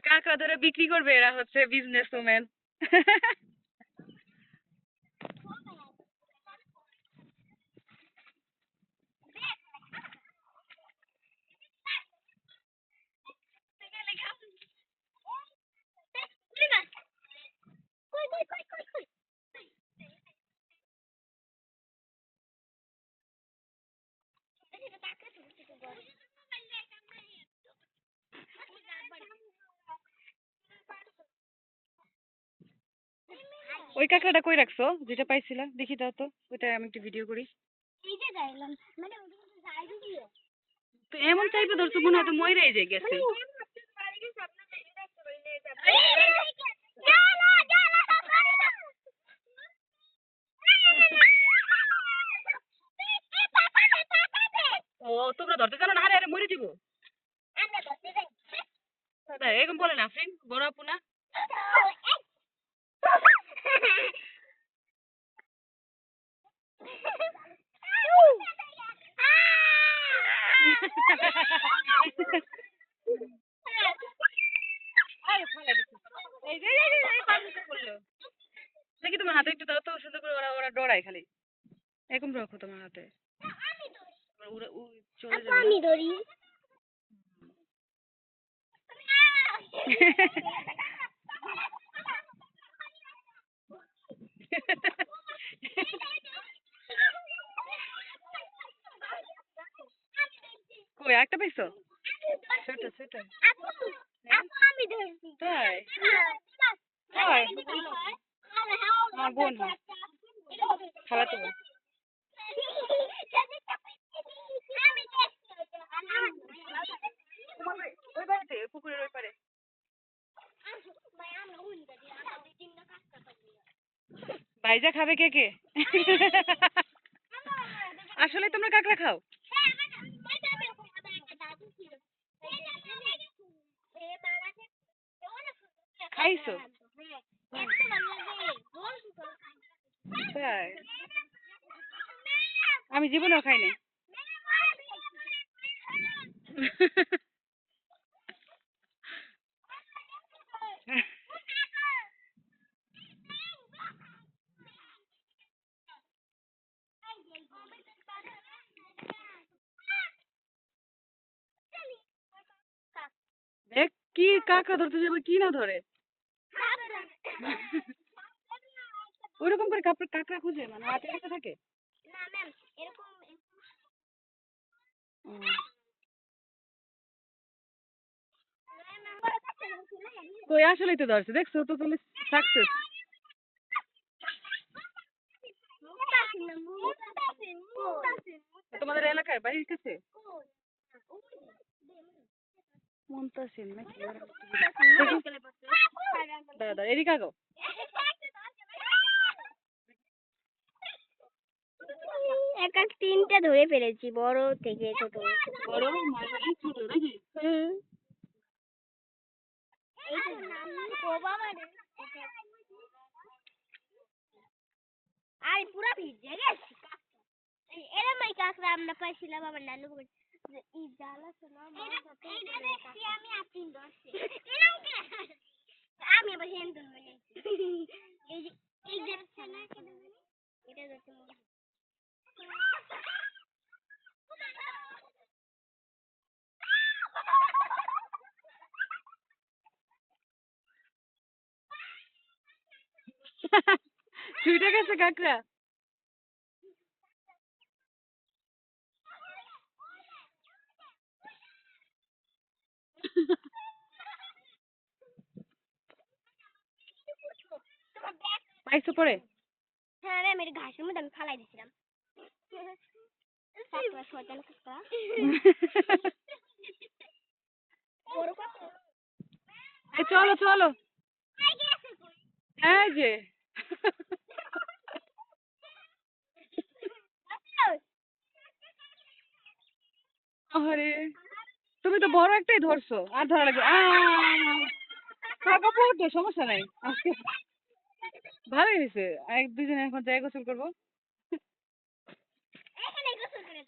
কাঁকড়া ধরে বিক্রি করবে এরা হচ্ছে বিজনেস উমেন ওই কাঁকড়াটা কই রাখছো যেটা পাইছিলা দেখি দাও তো ওইটা আমি একটু ভিডিও করি এমন টাইপের ধরছো মনে হয় তো ময়রাই যে গেছে ও তোমরা ধরতে জানো না আরে আরে মরে দিব এরকম বলে না ফ্রেন্ড বড় আপু না এই যে এই যে, এই যে, দেখি তোমার হাতে একটু দাও তো সুন্দর করে ওরা ওরা ডরায় খালি। এরকম রাখো তোমার হাতে। ওরা উ চলে যাবে। আমি ধরি কই একটা পাইছো? ছোট ছোট আপু আপু আমি ধরছি তাই তাই আমার বোন হয় খালাতো বোন ওই বাড়িতে পুকুরের ওই পারে ভাইজা খাবে কে কে? আসলে তোমরা কাঁকড়া খাও? খাইছো তাই আমি জীবনেও খাইনি দেখ কি কাঁকড়া ধরতে যাবে কি না ধরে? ওইরকম করে কাপড় কাঁকড়া খুঁজে মানে হাতে কাছে থাকে? না ম্যাম এরকম কই আসলেই তো ধরছে দেখছ তো তাহলে সাকসেস তোমাদের এলাকার বাড়ির কাছে? মন্তাসিন নাকি? দাদা এদিকে আগো। এক এক তিনটা ধরে ফেলেছি বড় থেকে ছোট। বড় মাঝারি ছোট নাকি? হুম। আর পুরা ভিজে গেছি। এরম এই কাঁকড়া আমরা পাইছিলাম আমার নানু এই জ্বালা শোনা আমি আবার হেন ধরবো এই যে এই যে এটা ধরতে মনে হয়। ছুটে গেছে কাকড়া? পাইছো পরে? হ্যাঁ রে মেরে ঘাসের মধ্যে আমি ফালাই দিছিলাম। চলো চলো। এই যে। আরে তুমি তো বড় একটাই ধরছো, আর ধরা লাগবে থাকা তো সমস্যা নাই। আজকে ভালোই হয়েছে। এক দুজনে এখন যাই গোসল করব। এখানে গোসল করে